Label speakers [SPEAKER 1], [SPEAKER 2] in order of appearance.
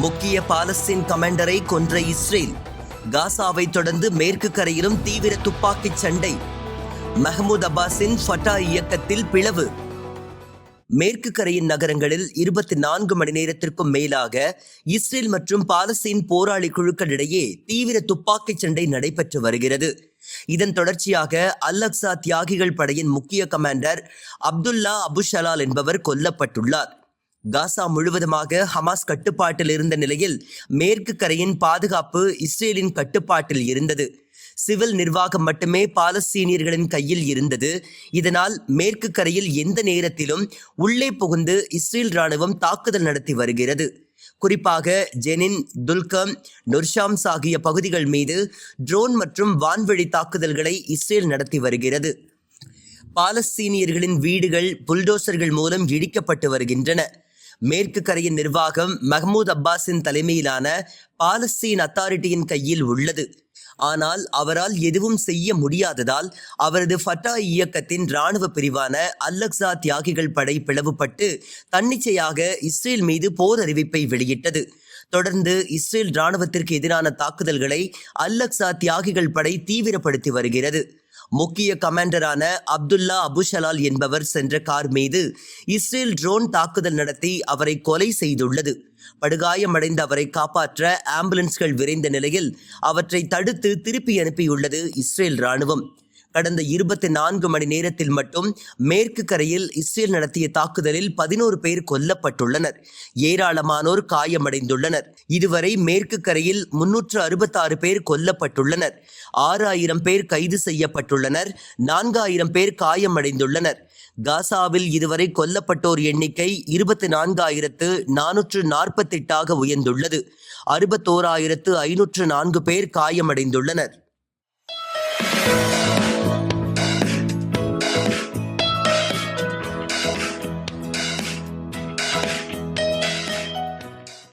[SPEAKER 1] முக்கிய பாலஸ்தீன் கமாண்டரை கொன்ற இஸ்ரேல் காசாவை தொடர்ந்து மேற்கு கரையிலும் தீவிர துப்பாக்கிச் சண்டை மஹமூத் அப்பாஸின் ஃபட்டா இயக்கத்தில் பிளவு. மேற்கு கரையின் நகரங்களில் இருபத்தி நான்கு மணி நேரத்திற்கும் மேலாக இஸ்ரேல் மற்றும் பாலஸ்தீன் போராளி குழுக்களிடையே தீவிர துப்பாக்கிச் சண்டை நடைபெற்று வருகிறது. இதன் தொடர்ச்சியாக அல் அக்சா தியாகிகள் படையின் முக்கிய கமாண்டர் அப்துல்லா அபுஷலால் என்பவர் கொல்லப்பட்டுள்ளார். காசா முழுவதுமாக ஹமாஸ் கட்டுப்பாட்டில் இருந்த நிலையில் மேற்கு கரையின் பாதுகாப்பு இஸ்ரேலின் கட்டுப்பாட்டில் இருந்தது. சிவில் நிர்வாகம் மட்டுமே பாலஸ்தீனியர்களின் கையில் இருந்தது. இதனால் மேற்கு கரையில் எந்த நேரத்திலும் உள்ளே புகுந்து இஸ்ரேல் ராணுவம் தாக்குதல் நடத்தி வருகிறது. குறிப்பாக ஜெனின் துல்கம் நொர்ஷாம்ஸ் ஆகிய பகுதிகள் மீது ட்ரோன் மற்றும் வான்வழி தாக்குதல்களை இஸ்ரேல் நடத்தி வருகிறது. பாலஸ்தீனியர்களின் வீடுகள் புல்டோசர்கள் மூலம் இடிக்கப்பட்டு வருகின்றன. மேற்கு கரையின் நிர்வாகம் மஹ்மூத் அப்பாஸின் தலைமையிலான பாலஸ்தீன் அத்தாரிட்டியின் கையில் உள்ளது. ஆனால் அவரால் எதுவும் செய்ய முடியாததால் அவரது ஃபட்டா இயக்கத்தின் இராணுவ பிரிவான அல்லக்ஸா தியாகிகள் படை பிளவுபட்டு தன்னிச்சையாக இஸ்ரேல் மீது போர் அறிவிப்பை வெளியிட்டது. தொடர்ந்து இஸ்ரேல் இராணுவத்திற்கு எதிரான தாக்குதல்களை அல்லக்ஸா தியாகிகள் படை தீவிரப்படுத்தி வருகிறது. முக்கிய கமாண்டரான அப்துல்லா அபுஷலால் என்பவர் சென்ற கார் மீது இஸ்ரேல் ட்ரோன் தாக்குதல் நடத்தி அவரை கொலை செய்துள்ளது. படுகாயமடைந்த அவரை காப்பாற்ற ஆம்புலன்ஸ்கள் விரைந்த நிலையில் அவற்றை தடுத்து திருப்பி அனுப்பியுள்ளது இஸ்ரேல் ராணுவம் கடந்த இருபத்தி நான்கு மணி நேரத்தில் மட்டும் மேற்கு கரையில் இஸ்ரேல் நடத்திய தாக்குதலில் பதினோரு பேர் கொல்லப்பட்டுள்ளனர். ஏராளமானோர் காயமடைந்துள்ளனர். இதுவரை மேற்கு கரையில் முன்னூற்று அறுபத்தாறு பேர் கொல்லப்பட்டுள்ளனர். ஆறாயிரம் பேர் கைது செய்யப்பட்டுள்ளனர். நான்காயிரம் பேர் காயமடைந்துள்ளனர். காசாவில் இதுவரை கொல்லப்பட்டோர் எண்ணிக்கை இருபத்தி நான்காயிரத்து நானூற்று நாற்பத்தெட்டாக உயர்ந்துள்ளது. அறுபத்தோராயிரத்து ஐநூற்று நான்கு பேர் காயமடைந்துள்ளனர்.